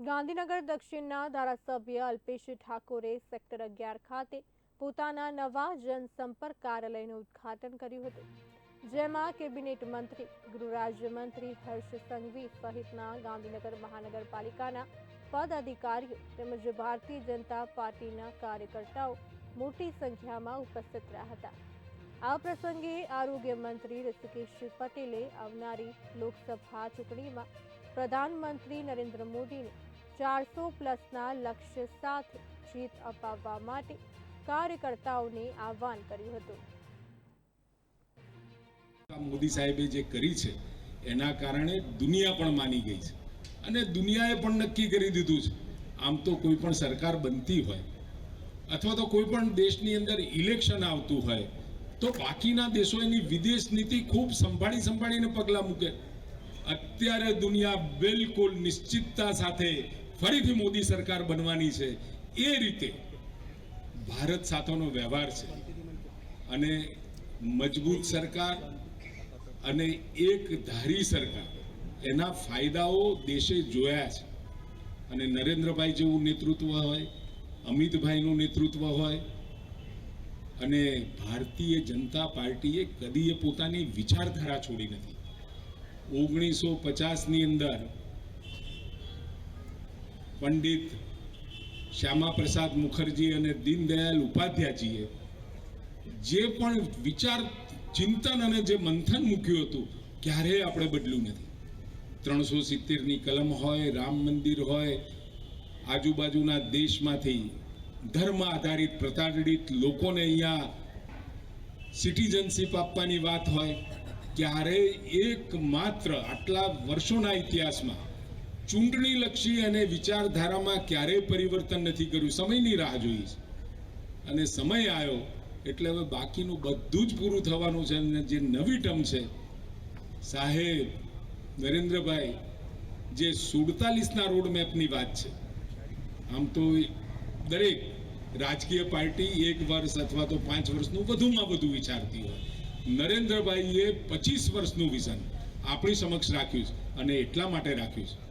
ગાંધીનગર દક્ષિણના ધારાસભ્ય અલ્પેશ ઠાકોરે સેક્ટર અગિયાર ખાતે પોતાના નવા જનસંપર્ક કાર્યાલયનું ઉદ્ઘાટન કર્યું હતું, જેમાં કેબિનેટ મંત્રી, ગૃહરાજ્યમંત્રી હર્ષ સંઘવી સહિતના ગાંધીનગર મહાનગરપાલિકાના પદ અધિકારીઓ તેમજ ભારતીય જનતા પાર્ટીના કાર્યકર્તાઓ મોટી સંખ્યામાં ઉપસ્થિત રહ્યા હતા. આ પ્રસંગે આરોગ્ય મંત્રી ઋષિકેશ પટેલે આવનારી લોકસભા ચૂંટણીમાં પ્રધાનમંત્રી નરેન્દ્ર મોદીને ચારસો પ્લસના લક્ષ્ય સાથે જીત અપાવવા માટે કાર્યકર્તાઓને આહવાન કર્યું હતું. મોદી સાહેબે જે કરી છે, એના કારણે દુનિયા પણ માની ગઈ છે. અને દુનિયાએ પણ નક્કી કરી દીધું છે, આમ તો કોઈ પણ સરકાર બનતી હોય, અથવા તો કોઈ પણ દેશની અંદર ઇલેક્શન આવતું હોય, તો બાકીના દેશો એની વિદેશ નીતિ ખૂબ સંભાળી સંભાળીને પગલાં મૂકે. અત્યારે દુનિયા બિલકુલ નિશ્ચિતતા સાથે ફરીથી મોદી સરકાર બનવાની છે, એ રીતે ભારત સાથેનો વ્યવહાર છે. અને મજબૂત સરકાર અને એક ધારી સરકાર, એના ફાયદાઓ દેશે જોયા છે. અને નરેન્દ્રભાઈ જેવું નેતૃત્વ હોય, અમિતભાઈનું નેતૃત્વ હોય, અને ભારતીય જનતા પાર્ટીએ કદીએ પોતાની વિચારધારા છોડી નથી. ઓગણીસો પચાસની અંદર પંડિત શ્યામાપ્રસાદ મુખર્જી અને દીનદયાલ ઉપાધ્યાયજીએ જે પણ વિચાર, ચિંતન અને જે મંથન મૂક્યું હતું, ક્યારેય આપણે બદલ્યું નથી. ત્રણસો સિત્તેરની કલમ હોય, રામ મંદિર હોય, આજુબાજુના દેશમાંથી ધર્મ આધારિત પ્રતાડિત લોકોને અહીંયા સિટીઝનશીપ આપવાની વાત હોય, ક્યારેય એકમાત્ર આટલા વર્ષોના ઇતિહાસમાં ચૂંટણીલક્ષી અને વિચારધારામાં ક્યારેય પરિવર્તન નથી કર્યું. સમયની રાહ જોઈ છે. અને સમય આવ્યો એટલે હવે બાકીનું બધું જ પૂરું થવાનું છે અને જે નવી ટર્મ છે, સાહેબ, નરેન્દ્રભાઈ, જે સુડતાલીસના રોડ મેપની વાત છે. આમ તો દરેક રાજકીય પાર્ટી એક વર્ષ અથવા તો પાંચ વર્ષનું વધુમાં વધુ વિચારતી હોય. નરેન્દ્રભાઈએ પચીસ વર્ષનું વિઝન આપણી સમક્ષ રાખ્યું છે અને એટલા માટે રાખ્યું છે.